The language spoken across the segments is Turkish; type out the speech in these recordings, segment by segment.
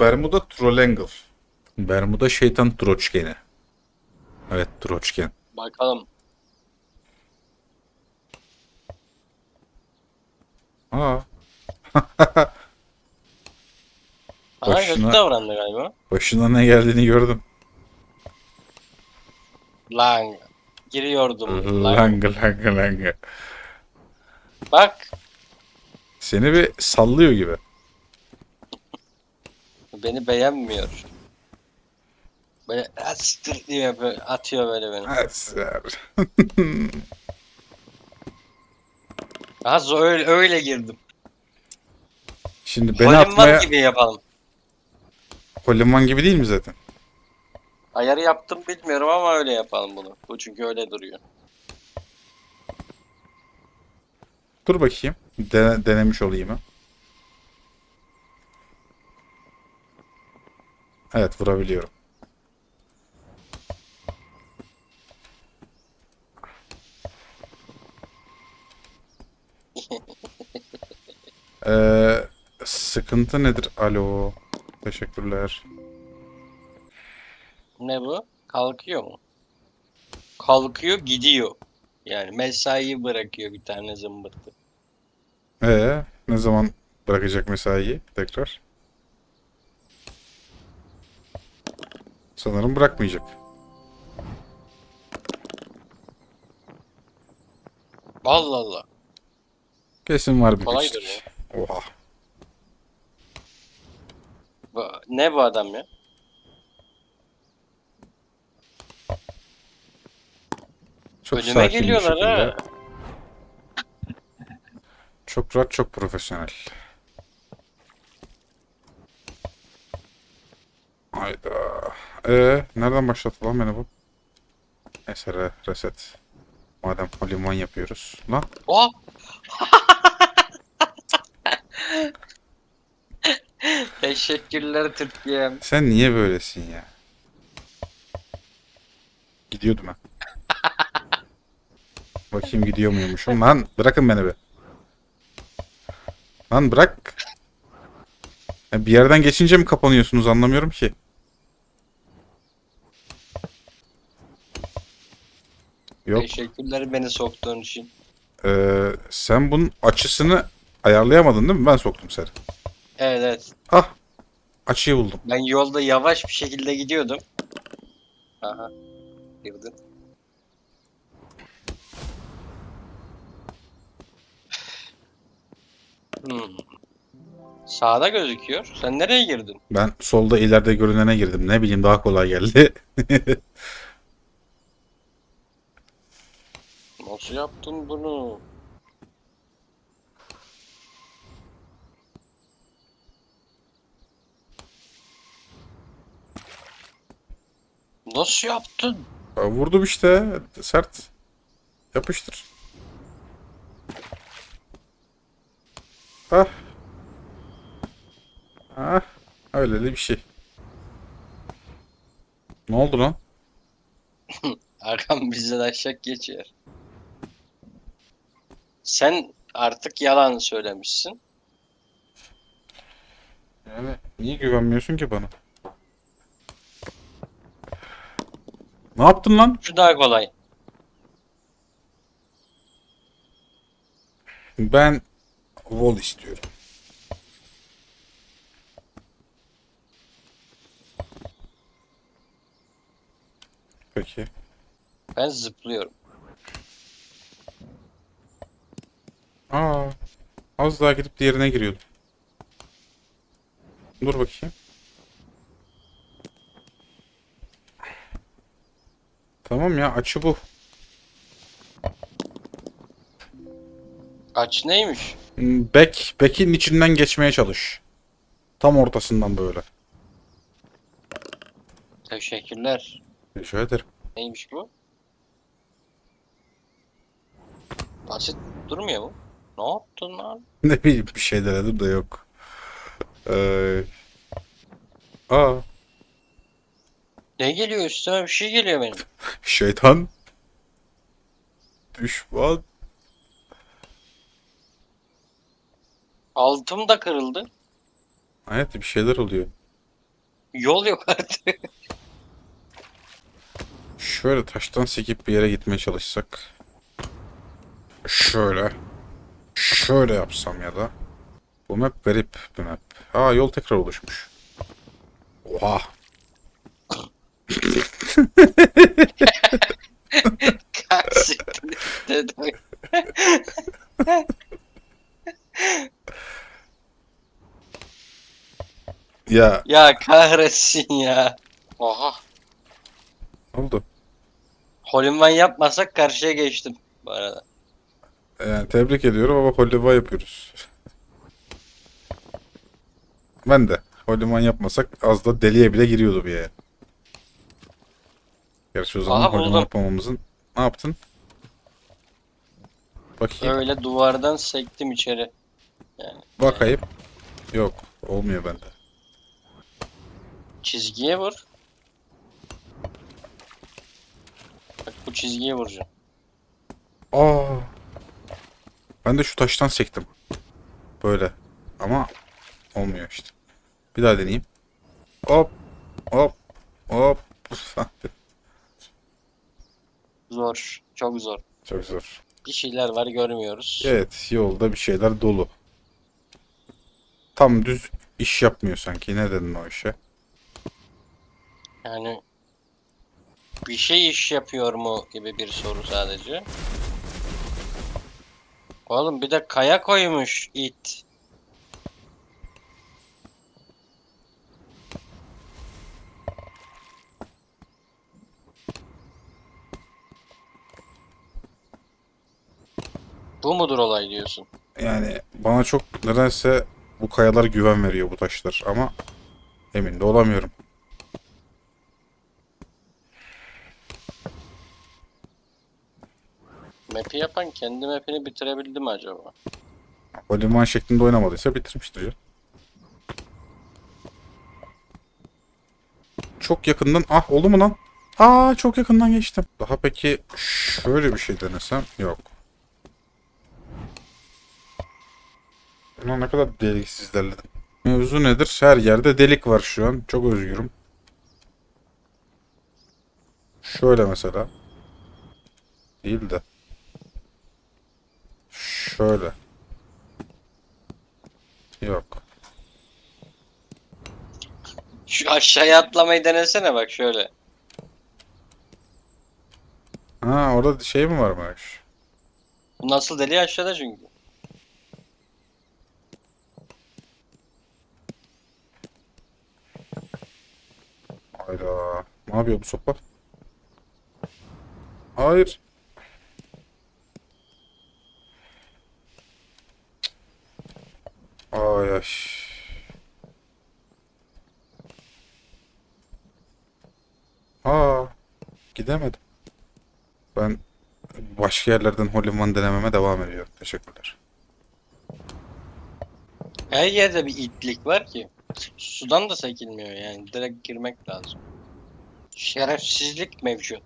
Bermuda Trollangle. Bermuda şeytan troçkeni. Evet troçken. Bakalım. Aa. Bana Başına- kötü davrandı galiba. Başına ne geldiğini gördüm. Lan. Giriyordum. Lan. Lang lang lang. Bak. Seni bir sallıyor gibi. Beni beğenmiyor. Böyle astır diye böyle atıyor böyle beni. Eser. Az öyle, öyle girdim. Şimdi beni Beni atmaya... gibi yapalım. Coleman gibi değil mi zaten? Ayarı yaptım bilmiyorum ama öyle yapalım bunu. Bu çünkü öyle duruyor. Dur bakayım. Dene- denemiş olayım ha. Evet vurabiliyorum. Ee, sıkıntı nedir? Alo. Teşekkürler. Ne bu? Kalkıyor mu? Kalkıyor gidiyor. Yani mesaiyi bırakıyor bir tane zımbırtı. Ee, ne zaman bırakacak mesaiyi tekrar? Sanırım bırakmayacak. Allah Allah. Kesin var bir Kolaydır pislik. Oha. Bu, ne bu adam ya? Çok Önüme sakin bir geliyorlar şekilde. ha. Çok rahat, çok profesyonel. Hayda. Ee, nereden başlattı lan beni bu? Neyse re- reset. Madem liman yapıyoruz. Lan Oh! Teşekkürler Türkiye'm. sen niye böylesin ya? Gidiyordum ha. Bakayım gidiyor muymuşum. Lan bırakın beni be. Lan bırak. Ya bir yerden geçince mi kapanıyorsunuz anlamıyorum ki. Yok. Teşekkürler beni soktuğun için. Ee, sen bunun açısını ayarlayamadın değil mi? Ben soktum seni. Evet evet. Ah. Açıyı buldum. Ben yolda yavaş bir şekilde gidiyordum. Aha. Girdin. Hmm. Sağda gözüküyor. Sen nereye girdin? Ben solda ileride görünene girdim. Ne bileyim daha kolay geldi. Nasıl yaptın bunu? Nasıl yaptın? Ya Vurdum işte. Sert. Yapıştır. Ah. Ah. Öyle bir şey. Ne oldu lan? Arkam bizden aşağı geçiyor. Sen artık yalan söylemişsin. Yani niye güvenmiyorsun ki bana? Ne yaptın lan? Şu daha kolay. Ben wall istiyorum. Peki. Ben zıplıyorum. Aa, az daha gidip diğerine giriyordum. Dur bakayım. Tamam ya açı bu. Aç neymiş? Hmm, Back, back'in içinden geçmeye çalış. Tam ortasından böyle. Teşekkürler. Rica ederim. Neymiş bu? Basit durmuyor mu? Ne yaptın lan? Ne bileyim bir şey denedim de yok. Ee, aa, Ne geliyor üstüme bir şey geliyor benim. şeytan. Düşman. Altım da kırıldı. Evet bir şeyler oluyor. Yol yok artık. Şöyle taştan sekip bir yere gitmeye çalışsak. Şöyle. Şöyle yapsam ya da. Bu map garip bir map. Aa yol tekrar oluşmuş. Oha. Ya Ya kahretsin ya. Oha. ne oldu? Holinvan yapmasak karşıya geçtim bu arada. Yani tebrik ediyorum ama Hollywood yapıyoruz. Ben de. Hollywood yapmasak az da deliye bile giriyordu bir yere. Gerçi o zaman Aha, buldum. yapmamamızın... Ne yaptın? Bakayım. Öyle duvardan sektim içeri. Bakayım. Yok. Olmuyor bende. Çizgiye vur. Bak bu çizgiye vuracağım. Aa. Ben de şu taştan sektim. Böyle. Ama olmuyor işte. Bir daha deneyeyim. Hop. Hop. Hop. Zor. Çok zor. Çok zor. Bir şeyler var görmüyoruz. Evet, yolda bir şeyler dolu. Tam düz iş yapmıyor sanki. Ne dedin o işe? Yani bir şey iş yapıyor mu gibi bir soru sadece. Oğlum bir de kaya koymuş it. Bu mudur olay diyorsun? Yani bana çok nedense bu kayalar güven veriyor bu taşlar ama emin de olamıyorum. Map'i yapan kendi map'ini bitirebildi mi acaba? O liman şeklinde oynamadıysa bitirmiştir ya. Çok yakından... Ah oldu mu lan? Aa çok yakından geçtim. Daha peki şöyle bir şey denesem? Yok. Ulan ne kadar deliksiz derledim. Mevzu nedir? Her yerde delik var şu an. Çok özgürüm. Şöyle mesela. Değil de. Şöyle. Yok. Şu aşağıya atlamayı denesene bak şöyle. Ha orada şey mi varmış? Nasıl deli aşağıda çünkü. Hayda. Ne yapıyor bu sopa? Hayır. Ay. Aa, gidemedim. Ben başka yerlerden Hole denememe devam ediyorum. Teşekkürler. Her yerde bir itlik var ki. Sudan da çekilmiyor yani. Direkt girmek lazım. Şerefsizlik mevcut.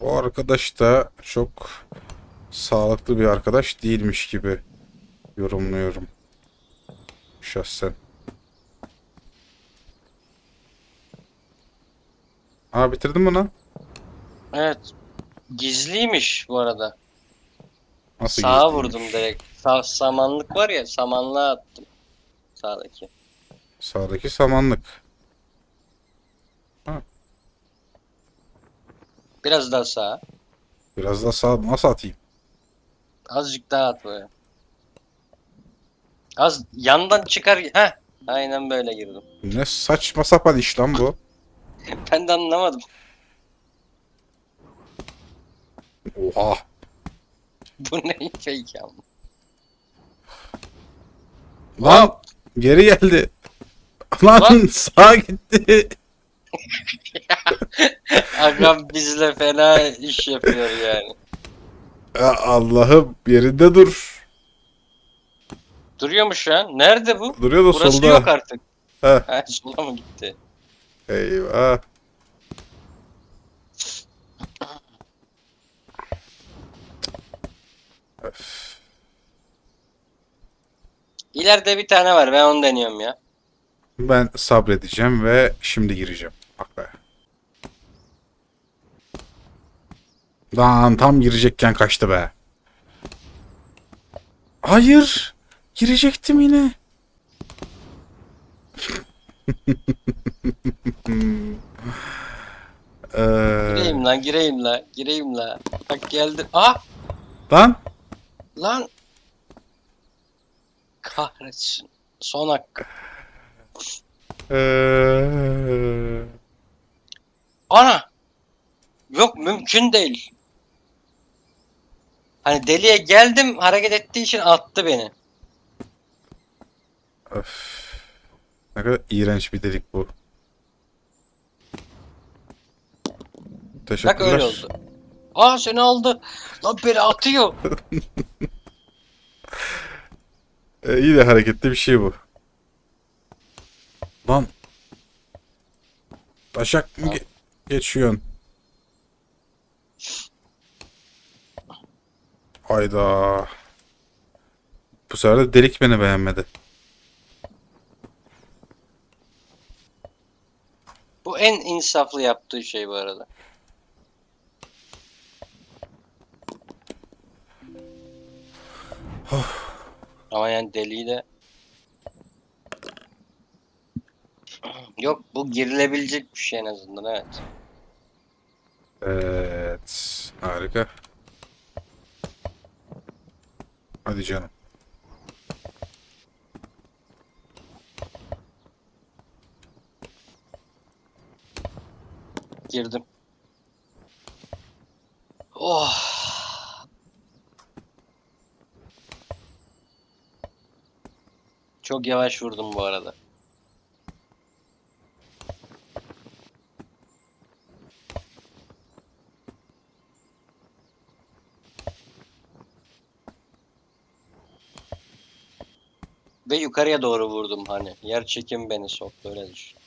Bu arkadaş da çok sağlıklı bir arkadaş değilmiş gibi yorumluyorum. Şahsen. Aa bitirdin mi lan? Evet. Gizliymiş bu arada. Nasıl Sağa gizliymiş? vurdum direkt. Sa- samanlık var ya samanlığa attım. Sağdaki. Sağdaki samanlık. Biraz daha sağa. Biraz da sağ nasıl atayım? Azıcık daha at böyle. Az yandan çıkar. Heh. Aynen böyle girdim. Ne saçma sapan iş lan bu. Ben de anlamadım. Oha. Bu ne fake ama. Lan geri geldi. Lan, Lan. sağa gitti. Agam bizle fena iş yapıyor yani. Ya Allah'ım yerinde dur. Duruyor mu şu an? Nerede bu? Duruyor da Burası solda. yok artık. Ha, sola mı gitti? Eyvah. Öf. İleride bir tane var. Ben onu deniyorum ya. Ben sabredeceğim ve şimdi gireceğim. Bak be. Lan tam girecekken kaçtı be. Hayır. Girecektim yine. Ee, Gireyim lan gireyim la. Gireyim la. Bak geldi. Ah lan lan. Kahretsin. Son hakkı. ee, Ana. Yok mümkün değil. Hani deliye geldim hareket ettiği için attı beni. Öf. Ne kadar iğrenç bir delik bu. Bak Teşekkürler. öyle oldu. Aa seni aldı. Lan beni atıyor. Ee, iyi de hareketli bir şey bu. Lan. Başak mı ge- geçiyorsun? Hayda. Bu sefer de delik beni beğenmedi. En insaflı yaptığı şey bu arada. Ama yani deliği de Yok bu girilebilecek bir şey en azından evet. Evet. Harika. Hadi canım. Girdim. Oh. Çok yavaş vurdum bu arada. Ve yukarıya doğru vurdum hani. Yer çekim beni soktu öyle düşün.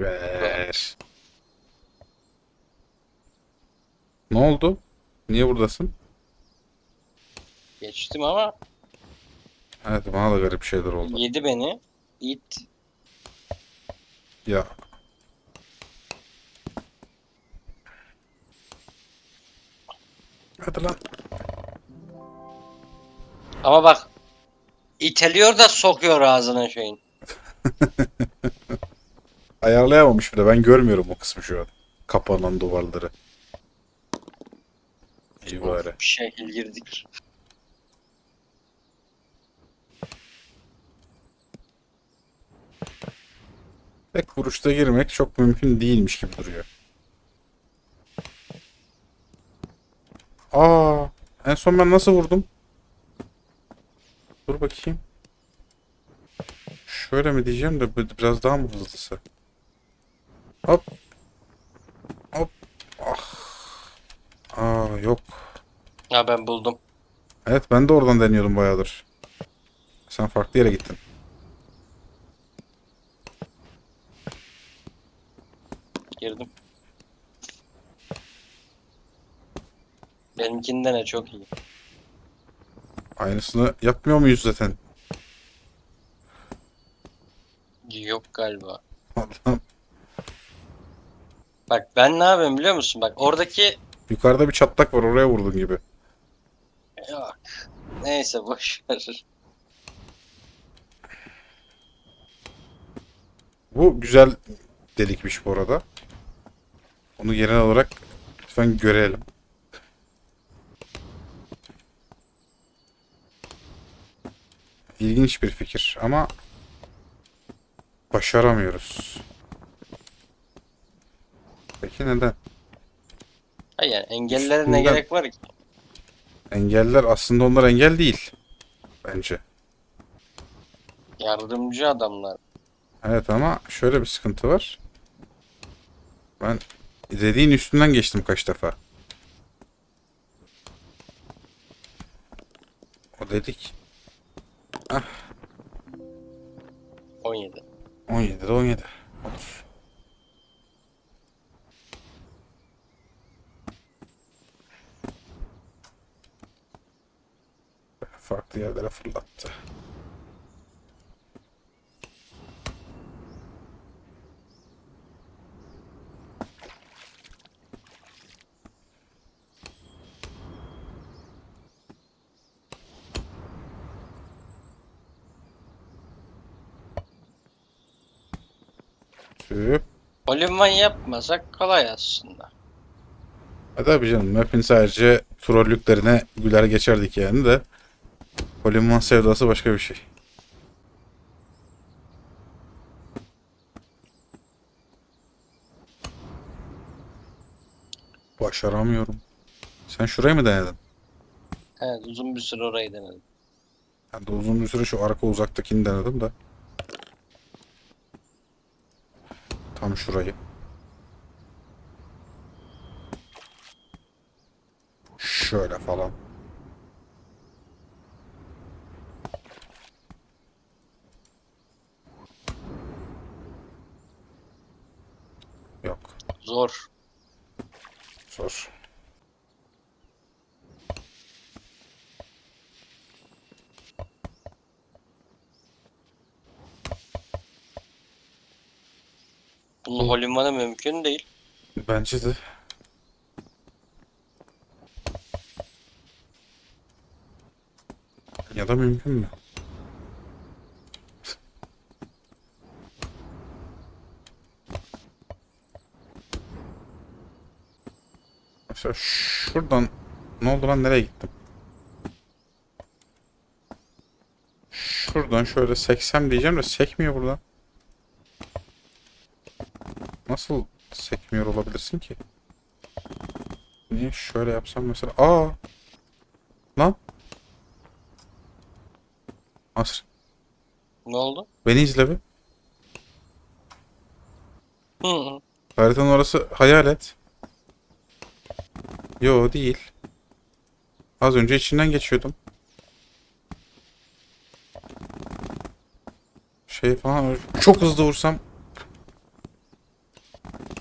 Ver. Ne oldu? Niye buradasın? Geçtim ama Evet bana da garip şeyler oldu. yedi beni. İt. Ya. Hadi lan. Ama bak iteliyor da sokuyor ağzına şeyin. Ayarlayamamış bile. Ben görmüyorum o kısmı şu an. Kapanan duvarları. İyi bari. Bir şekil girdik. Tek vuruşta girmek çok mümkün değilmiş gibi duruyor. Aa, en son ben nasıl vurdum? Dur bakayım. Şöyle mi diyeceğim de biraz daha mı hızlısı? Hop. Ah. Aa, yok. Ha ben buldum. Evet ben de oradan deniyordum bayağıdır. Sen farklı yere gittin. Girdim. Benimkinden de çok iyi. Aynısını yapmıyor muyuz zaten? Yok galiba. Bak ben ne yapıyorum biliyor musun? Bak oradaki Yukarıda bir çatlak var oraya vurdun gibi. Yok. Neyse boş ver. Bu güzel delikmiş bu arada. Onu genel olarak lütfen görelim. İlginç bir fikir ama başaramıyoruz. Peki neden? Hayır yani engellere ne Üstünden- gerek var ki? Engeller aslında onlar engel değil. Bence. Yardımcı adamlar. Evet ama şöyle bir sıkıntı var. Ben dediğin üstünden geçtim kaç defa. O dedik 17. 17'de 17. Olur. farklı yerlere fırlattı. Tüp. Yapmasak kolay aslında. E tabi canım hepin sadece trollüklerine güler geçerdik yani de. Polimon sevdası başka bir şey. Başaramıyorum. Sen şurayı mı denedin? Evet uzun bir süre orayı denedim. Ben de uzun bir süre şu arka uzaktakini denedim de. Tam şurayı. Şöyle falan. Yok. Zor. Zor. Bunun holimanı mümkün değil. Bence de. Ya da mümkün mü? Mesela şuradan ne oldu lan nereye gittim? Şuradan şöyle seksem diyeceğim de sekmiyor buradan. Nasıl sekmiyor olabilirsin ki? Niye şöyle yapsam mesela? Aa! Lan! Asr. Ne oldu? Beni izle bir. Hı hı. Haritanın orası hayalet. Yo değil. Az önce içinden geçiyordum. Şey falan çok hızlı vursam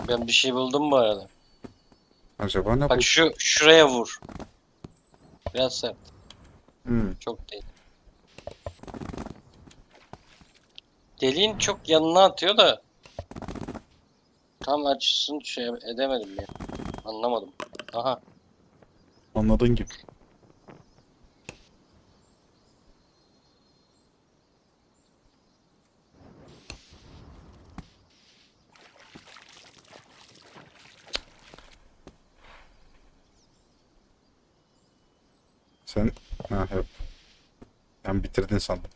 Ben bir şey buldum bu arada. acaba ne Bak bu? şu şuraya vur. Biraz sert. Hmm. Çok değil. Deliğin çok yanına atıyor da tam açısını şey edemedim ya. Anlamadım. Aha. Anladığın gibi. Sen ha yok. Ben bitirdin sandım.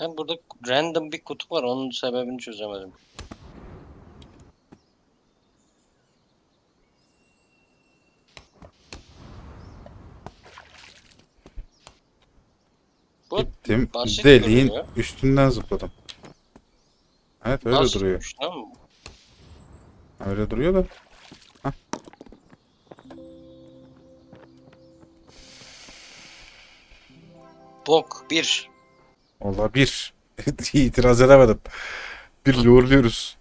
Ben burada random bir kutu var. Onun sebebini çözemedim. Bu Gittim basit deliğin duruyor. üstünden zıpladım. Evet öyle nasıl duruyor. mi? Öyle duruyor da. Bok bir. Valla bir. İtiraz edemedim. Bir uğurluyoruz.